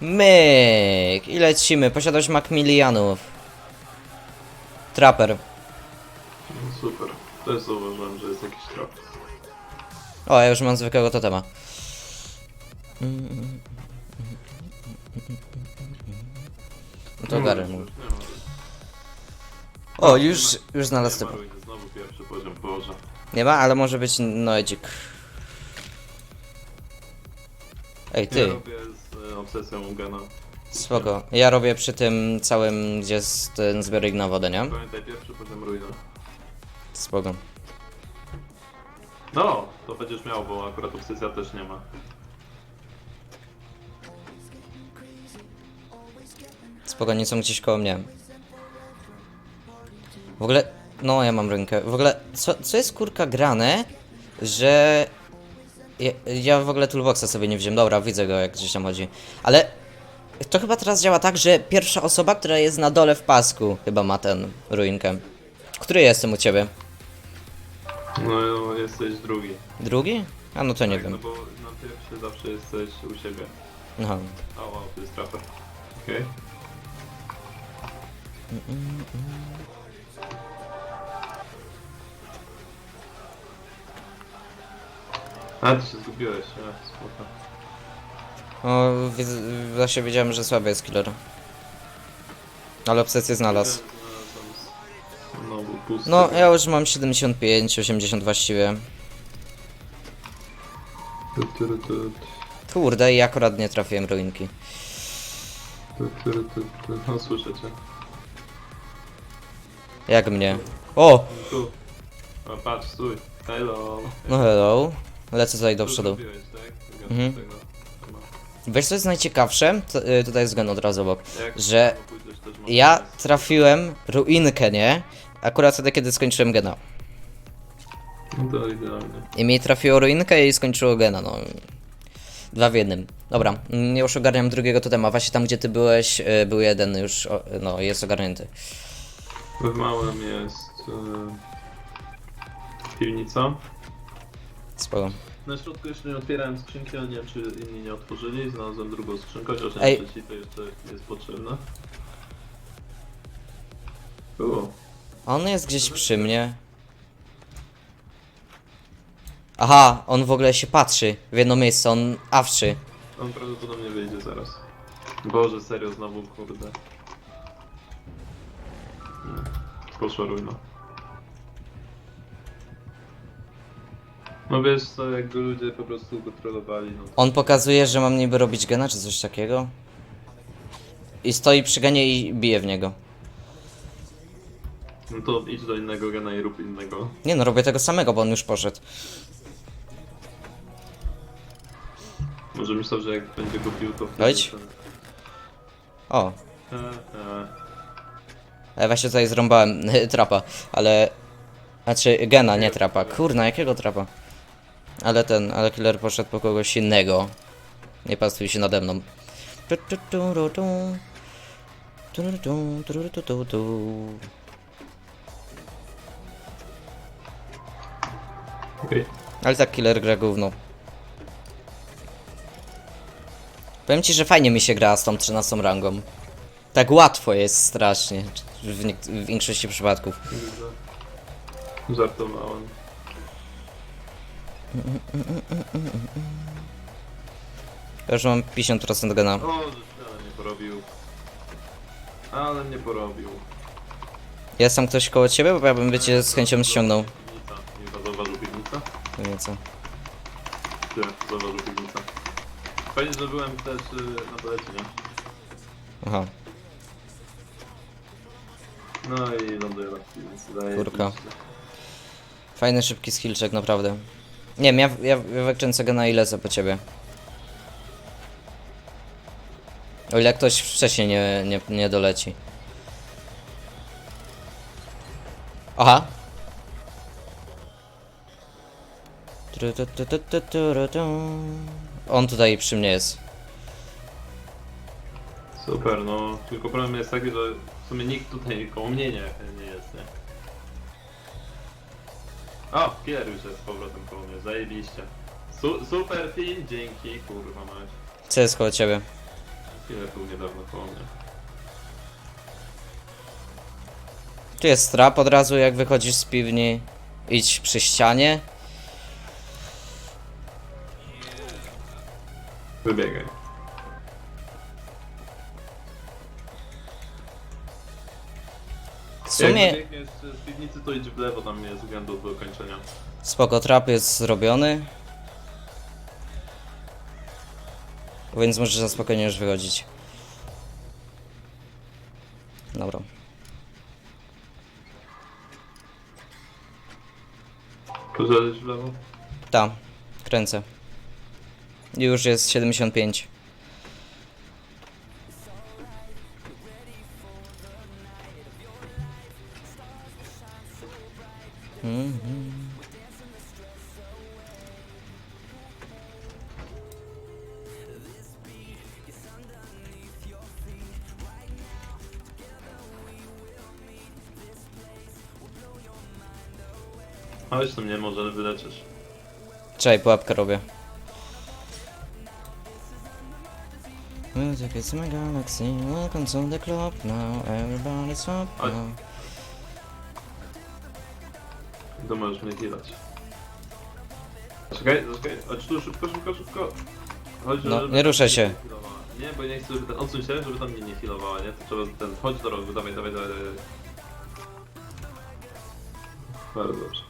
Myk! I lecimy. Posiadać Macmillianów. Trapper. No, super. Też zauważyłem, że jest jakiś trap. O, ja już mam zwykłego totema. No to ma. O, już, już znalazł ruiny, znowu pierwszy poziom, Boże. Nie ma, ale może być noedzik. Ej, Ja ty, robię obsesją Gena. spoko. Ja robię przy tym całym, gdzie jest ten zbiornik na wodę, nie? Pamiętaj, pierwszy poziom ruina. Spoko. No, to będziesz miał, bo akurat obsesja też nie ma. Spoko, nie są gdzieś koło mnie. W ogóle, no ja mam rękę. W ogóle, co, co jest kurka grane, że... Ja, ja w ogóle toolboxa sobie nie wziąłem, dobra, widzę go jak gdzieś tam chodzi. Ale to chyba teraz działa tak, że pierwsza osoba, która jest na dole w pasku, chyba ma ten ruinkę. Który jestem u ciebie? No, no jesteś drugi. Drugi? A no to nie tak, wiem. No bo na pierwszy zawsze jesteś u siebie. Aha. A wow, to jest trapper. Okej. A, ty się zgubiłeś, a, spoko. O, widzę, właśnie wiedziałem, że słaby jest killer. Ale obsesję znalazł. No, był pusty. No, ja już mam 75, 80 właściwie. Tu, tu, tu, tu, Kurde, i akurat nie trafiłem ruinki. tu, tu, tu, tu. No, słyszę cię. Jak mnie? O! Tu. O, patrz, stój. Hello. No hello. Lecę tutaj do przodu. zrobiłeś, tak? Mhm. Tego. Wiesz co jest najciekawsze? To, y, tutaj jest gen od razu obok. Jak Że samo pójdziesz, też masz Ja pomysł. trafiłem ruinkę, nie? Akurat wtedy, kiedy skończyłem gena. No to idealnie. I mi trafiło ruinkę i skończyło gena, no. Dwa w jednym. Dobra, mm, ja już ogarniam drugiego totema. Właśnie tam, gdzie ty byłeś, y, był jeden już, o, no, jest ogarnięty. W małym jest e, piwnica. Spoko. Na środku jeszcze nie otwierałem skrzynki, ale nie wiem czy inni nie otworzyli. Znalazłem drugą skrzynkę, chociaż Ej. nie trzeci to jeszcze jest potrzebna. Było. On jest gdzieś przy mnie. Aha, on w ogóle się patrzy w jedno miejsce, on awczy. On prawdopodobnie wyjdzie zaraz. Boże, serio, znowu kurde. Nie. Poszła ruina. No wiesz co, jakby ludzie po prostu go trollowali, no On pokazuje, że mam niby robić gena, czy coś takiego. I stoi przy genie i bije w niego. No to idź do innego gena i rób innego. Nie no, robię tego samego, bo on już poszedł. Może myślał, że jak będzie go pił, to Chodź. ten- O, E, e. ja właśnie tutaj zrąbałem trapa, ale... Znaczy, gena, nie trapa. Kurna, jakiego trapa? Ale ten, ale killer poszedł po kogoś innego. Nie pastuj się nade mną. Okej. Ale tak killer gra gówno. Powiem ci, że fajnie mi się gra z tą 13 rangą. Tak łatwo jest strasznie. W, w większości przypadków. Żartowałem. Ja już mam 50% gena. O, ale mnie porobił. Ale mnie porobił. Jest tam ktoś koło ciebie? Bo ja bym by cię z chęcią ściągnął. Piwnica. Nie zauważył piwnica? Nie wiem co. Ty, zauważył piwnica. Fajnie, że byłem też y, na bolecie, nie? Aha. No i ląduję na piwnicy. Daję Kurka. piwnicę. Fajny, szybki skillczek, naprawdę. Nie wiem, ja, ja, wykręcę gena i lecę po ciebie. O ile ktoś wcześniej nie, nie, nie doleci. Aha. On tutaj przy mnie jest. Super, no. Tylko problem jest taki, że w sumie nikt tutaj koło mnie nie, nie jest, nie? O, Kier już jest z powrotem koło mnie, zajebiście. Su super film, dzięki, kurwa mać. Co jest koło ciebie? Killer był niedawno koło mnie. Tu jest trap od razu jak wychodzisz z piwni. Idź przy ścianie. Wybiegaj. W Jak sumie wybiegniesz z piwnicy, to idź w lewo, tam jest względu do kończenia. spoko trap jest zrobiony. Więc możesz za spokojnie już wychodzić. Dobra. Pożelisz w lewo? Ta, kręcę. Już jest 75. Chodź tu mnie, może wyleczysz. Czekaj, pułapkę robię. Music is my galaxy, welcome to the club now, everybody's up now. To możesz mnie healać. Czekaj, czekaj, chodź tu szybko, szybko, szybko. Chodź, No, żeby nie tam się. nie bo nie chcę, żeby ten, odsuń się, żeby tam mnie nie healowała, nie? To trzeba ten, chodź do rogu, dawaj, dawaj, dawaj, dawaj. Bardzo dobrze.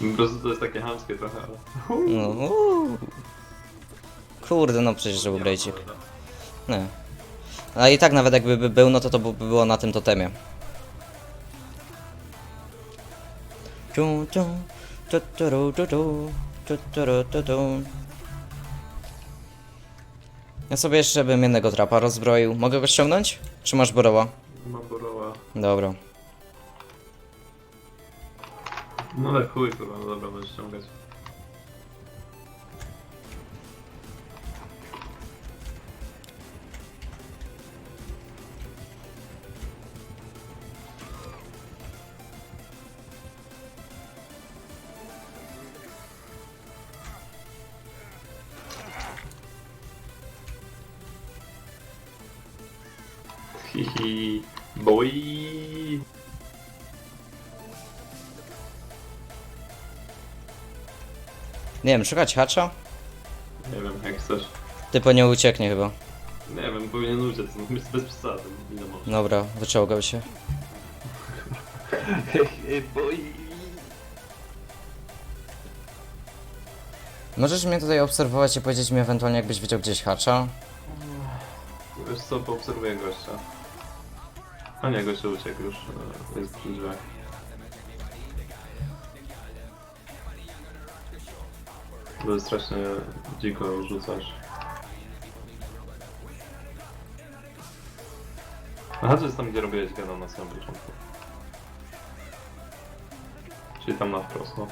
Po prostu to jest takie hamskie trochę, ale... No, uuu. Kurde, no przecież był brejcik. Nie. A i tak nawet jakby by był, no to to by było na tym totemie. Ja sobie jeszcze bym jednego trapa rozbroił. Mogę go ściągnąć? Czy masz borowa? Mam boroła. Dobra. No ale chuj, kurwa, no dobra, możesz ściągać. Hihi, boy. Nie wiem, szukać hacza? Nie wiem, jak chcesz. Typo nie ucieknie chyba. Nie wiem, powinien uciec, no bez bez przesady, ile można. Dobra, wyczołgał się. Boy. Możesz mnie tutaj obserwować i powiedzieć mi ewentualnie jakbyś widział gdzieś hacza? Wiesz co, poobserwuję gościa. A nie, gościa uciekł już, e, jest przy drzwiach. Bo strasznie dziko rzucasz. Aha, to jest tam, gdzie robiłeś gena na samym początku. Czyli tam na wprost, no.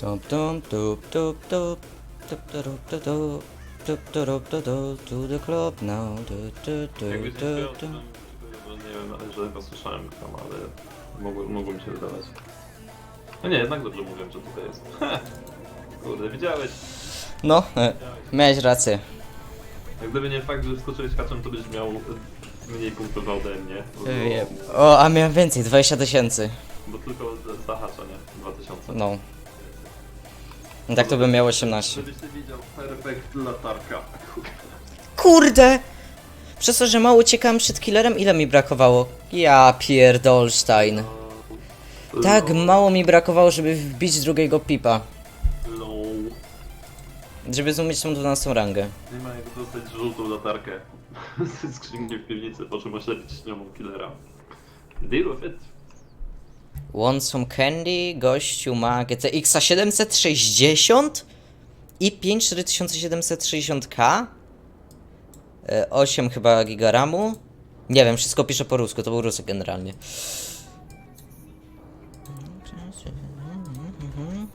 Tup tup tup tup tup tup tup tup tup tup tup tup tup to the club now tu tu tu Jakbyś tu nie tu wiem, ale że chyba słyszałem tam, ale mogło, mogło mi się wydawać. No nie, jednak dobrze mówiłem, że tutaj jest. Kurde, widziałeś. No, e, miałeś rację. Jak gdyby nie fakt, że wskoczyłeś haczem, to byś miał e, mniej punktów ode mnie. Bo, Wiem. O, a miałem więcej, 20 tysięcy. bo tylko za hacza, nie? 2000. No. I tak to bym miał 18. Żebyś ty widział perfekt latarka. Kurde! Przez to, że mało uciekałem przed killerem, ile mi brakowało? Ja pierdolstein. No, Tak mało mi brakowało, żeby wbić drugiego pipa. Low. Żeby zumieć tą 12 rangę. Nie ma jak dostać żółtą latarkę ze skrzynki w piwnicy, po czym oślepić nią killera. Deal with it. Want some candy? Gościu ma GTX 760 i 5 4760K. E, 8 chyba gigaramu. Nie wiem, wszystko pisze po rusku, to był rusek generalnie.